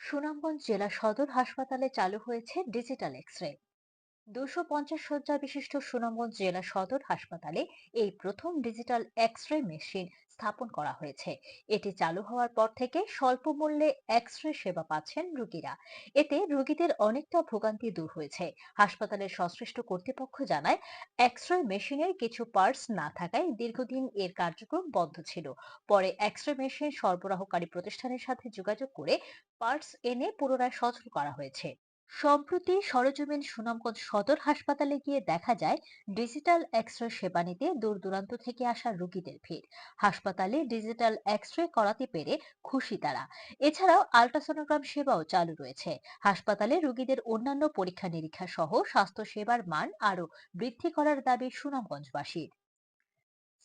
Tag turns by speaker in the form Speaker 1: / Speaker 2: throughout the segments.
Speaker 1: সুনামগঞ্জ জেলা সদর হাসপাতালে চালু হয়েছে ডিজিটাল এক্স রে দুশো পঞ্চাশ শয্যা বিশিষ্ট সুনামগঞ্জ জেলা সদর হাসপাতালে এই প্রথম ডিজিটাল এক্স রে মেশিন স্থাপন করা হয়েছে। এটি চালু হওয়ার পর থেকে স্বল্প মূল্যে এক্স রে সেবা পাচ্ছেন রোগীরা। এতে রোগীদের অনেকটা ভোগান্তি দূর হয়েছে। হাসপাতালের সংশ্লিষ্ট কর্তৃপক্ষ জানায় এক্স রে মেশিনের কিছু পার্টস না থাকায় দীর্ঘদিন এর কার্যক্রম বন্ধ ছিল। পরে এক্স রে মেশিন সরবরাহকারী প্রতিষ্ঠানের সাথে যোগাযোগ করে পার্টস এনে পুনরায় সচল করা হয়েছে। সম্প্রতি সরজমিন সুনামগঞ্জ সদর হাসপাতালে গিয়ে দেখা যায়, ডিজিটাল এক্স রে সেবা নিতে দূর দূরান্ত থেকে আসা রোগীদের ভিড়। হাসপাতালে ডিজিটাল এক্স রে করাতে পেরে খুশি তারা। এছাড়াও আল্ট্রাসোনোগ্রাম সেবাও চালু রয়েছে। হাসপাতালে রোগীদের অন্যান্য পরীক্ষা নিরীক্ষা সহ স্বাস্থ্য সেবার মান আরও বৃদ্ধি করার দাবি সুনামগঞ্জবাসীর।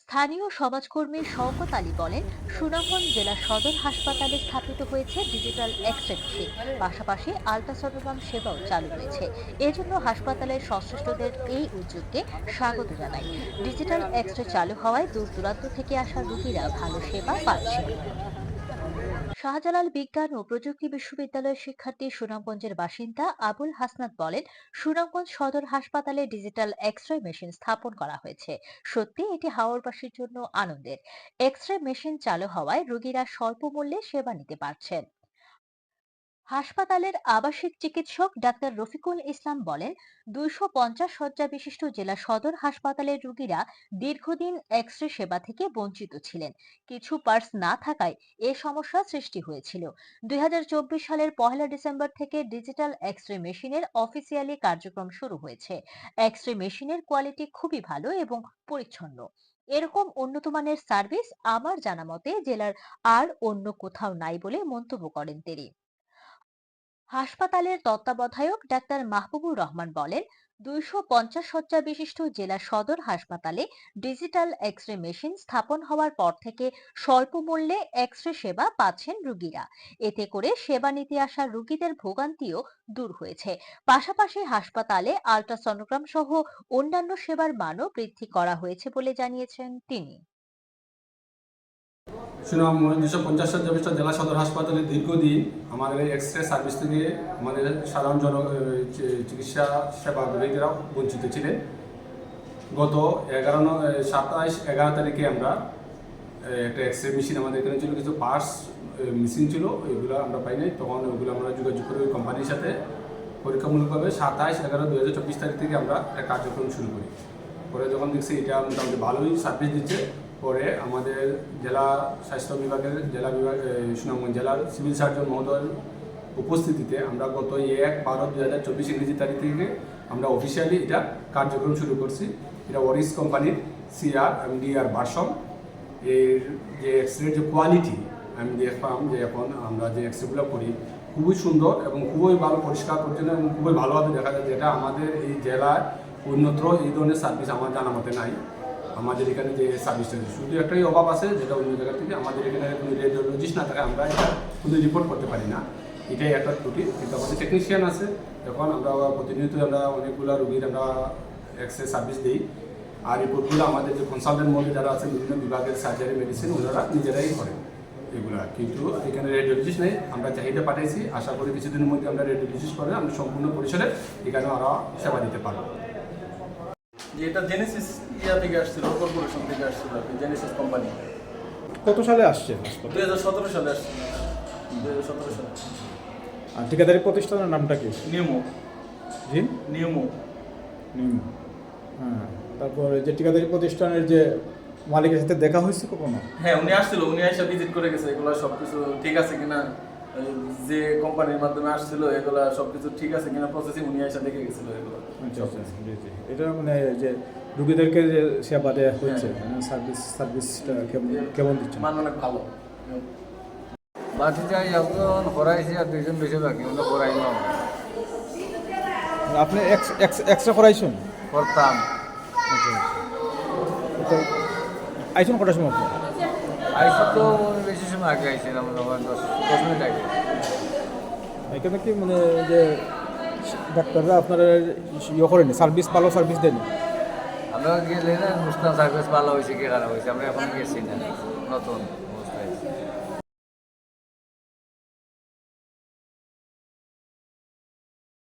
Speaker 1: স্থানীয় সমাজকর্মী শওকত আলী বলেন, সুনামগঞ্জ জেলা সদর হাসপাতালে স্থাপিত হয়েছে ডিজিটাল এক্সরে মেশিন পাশাপাশি আলট্রাসোনোগ্রাম সেবাও চালু রয়েছে। এজন্য হাসপাতালের সংশ্লিষ্টদের এই উদ্যোগকে স্বাগত জানায় ডিজিটাল এক্সরে চালু হওয়ায় দূর দূরান্ত থেকে আসা রোগীরা ভালো সেবা পাচ্ছে। শাহজালাল বিজ্ঞান ও প্রযুক্তি বিশ্ববিদ্যালয়ের শিক্ষার্থী সুনামগঞ্জের বাসিন্দা আবুল হাসনাত বলেন, সুনামগঞ্জ সদর হাসপাতালে ডিজিটাল এক্স রে মেশিন স্থাপন করা হয়েছে। সত্যি, এটি হাওড়বাসীর জন্য আনন্দের। এক্স রে মেশিন চালু হওয়ায় রোগীরা স্বল্প মূল্যে সেবা নিতে পারছেন। হাসপাতালের আবাসিক চিকিৎসক ডাক্তার রফিকুল ইসলাম বলেন, দুইশো পঞ্চাশ শয্যা বিশিষ্ট জেলা সদর হাসপাতালের রোগীরা দীর্ঘদিন এক্স রে সেবা থেকে বঞ্চিত ছিলেন। কিছু পার্স না থাকায় এ সমস্যা সৃষ্টি হয়েছিল। দুই হাজার চব্বিশ সালের পহেলা ডিসেম্বর থেকে ডিজিটাল এক্স রে মেশিনের অফিসিয়ালি কার্যক্রম শুরু হয়েছে। এক্স রে মেশিনের কোয়ালিটি খুবই ভালো এবং পরিচ্ছন্ন। এরকম উন্নত মানের সার্ভিস আমার জানা মতে জেলার আর অন্য কোথাও নাই বলে মন্তব্য করেন তিনি। হাসপাতালের তত্ত্বাবধায়ক ডাক্তার মাহবুবুর রহমান বলেন, দুইশো পঞ্চাশ শয্যা বিশিষ্ট জেলা সদর হাসপাতালে ডিজিটাল এক্স রে মেশিন স্থাপন হওয়ার পর থেকে স্বল্প মূল্যে এক্স রে সেবা পাচ্ছেন রোগীরা। এতে করে সেবা নিতে আসা রোগীদের ভোগান্তিও দূর হয়েছে। পাশাপাশি হাসপাতালে আল্ট্রাসনোগ্রাম সহ অন্যান্য সেবার মানও বৃদ্ধি করা হয়েছে বলে জানিয়েছেন তিনি।
Speaker 2: সুনাম দুশো পঞ্চাশ জবিষ্ট জেলা সদর হাসপাতালে দীর্ঘদিন আমাদের এক্স রে সার্ভিস থেকে আমাদের সাধারণ জন চিকিৎসা সেবা রোগীরা বঞ্চিত ছিলেন। গত এগারো সাতাইশ এগারো তারিখে আমরা একটা এক্স রে মেশিন আমাদের এখানে ছিল, কিছু পার্টস মেশিন ছিল, এগুলো আমরা পাই নাই। তখন ওইগুলো আমরা যোগাযোগ করে ওই কোম্পানির সাথে পরীক্ষামূলকভাবে সাতাইশ এগারো দু হাজার চব্বিশ তারিখ থেকে আমরা একটা কার্যক্রম শুরু করি। পরে যখন দেখছি এটা মোটামুটি ভালোই সার্ভিস দিচ্ছে পরে আমাদের জেলা স্বাস্থ্য বিভাগের জেলা বিভাগ সুনামগঞ্জ জেলার সিভিল সার্জন মহোদয়ের উপস্থিতিতে আমরা গত এক বারো দুই হাজার চব্বিশ ইংরেজি তারিখ থেকে আমরা অফিসিয়ালি এটা কার্যক্রম শুরু করছি। এটা ওরিস কোম্পানির সিআর এবং ডিআর ভার্সন এর যে এক্স রে যে কোয়ালিটি আমি দেখলাম যে এখন আমরা যে এক্স রেগুলো করি, খুবই সুন্দর এবং খুবই ভালো, পরিষ্কার, পরিচ্ছন্ন এবং খুবই ভালোভাবে দেখা যায় যেটা আমাদের এই জেলায় অন্যত্র এই ধরনের সার্ভিস আমার জানা মতে নাই। আমাদের এখানে যে সার্ভিসটা শুধু একটাই অভাব আছে, যেটা অন্য জায়গা থেকে আমাদের এখানে কোনো রেডিওলজিস্ট না থাকে, আমরা এটা কোনো রিপোর্ট করতে পারি না। এটাই একটা ত্রুটি, কিন্তু আমাদের টেকনিশিয়ান আছে এখন আমরা প্রতিনিয়ত আমরা অনেকগুলো রুগীর আমরা এক্স রে সার্ভিস দিই। আর রিপোর্টগুলো আমাদের যে কনসালটেন্ট মধ্যে যারা আছে, বিভিন্ন বিভাগের সার্জারি মেডিসিন ওনারা নিজেরাই করেন এগুলা। কিন্তু এখানে রেডিওলজিস্ট নেই, আমরা চাহিদা পাঠাইছি, আশা করি কিছুদিনের মধ্যে আমরা রেডিওলজিস্ট করে আমরা সম্পূর্ণ পরিসরে এখানে আরও সেবা দিতে পারব।
Speaker 3: যে এটা জেনেসিস ইয়া থেকে আসছিল কর্পোরেশন থেকে আসছিল আর কি, জেনেসিস কোম্পানি
Speaker 4: কত সালে আসছে
Speaker 3: দুই হাজার সতেরো সালে আসছিল দুই হাজার সতেরো সালে।
Speaker 4: আর ঠিকাদারি প্রতিষ্ঠানের নামটা কি?
Speaker 3: নিয়মো
Speaker 4: জি?
Speaker 3: নিয়মো
Speaker 4: নিম হ্যাঁ তারপরে যে ঠিকাদারি প্রতিষ্ঠানের যে মালিকের সাথে দেখা হয়েছে কখনো?
Speaker 3: হ্যাঁ উনি আসছিল উনি এসে ভিজিট করে গেছে এগুলো সব কিছু ঠিক আছে কিনা? যে কোম্পানির মাধ্যমে আসছিল এগুলা সব কিছু ঠিক আছে কিনা প্রসেসিং উনি এসে দেখে গেছিল এগুলো।
Speaker 4: আচ্ছা আচ্ছা জি এটা মানে যে রুগীদেরকে যে সেবা দেওয়া হচ্ছে সার্ভিস সার্ভিসটা কেমন কেমন দিচ্ছে
Speaker 3: মান অনেক ভালো।
Speaker 5: বাকি যাই এখন আর দুইজন বেশি বাকি আমরা করাই না।
Speaker 4: আপনি এক্স এক্স এক্সট্রা করাইছেন
Speaker 5: করতাম
Speaker 4: আচ্ছা তো আইছেন কটার সময়?
Speaker 5: আইসি তো আগে আইছিলাম দশ দশ মিনিট আগে।
Speaker 4: এখানে কি মানে যে ডাক্তাররা আপনারা ইয়ে করেনি সার্ভিস ভালো সার্ভিস দেয়নি?
Speaker 5: আমরা গেলে না মুসলাম সার্ভিস ভালো হয়েছে কি খারাপ হয়েছে আমরা এখন গেছি না। নতুন।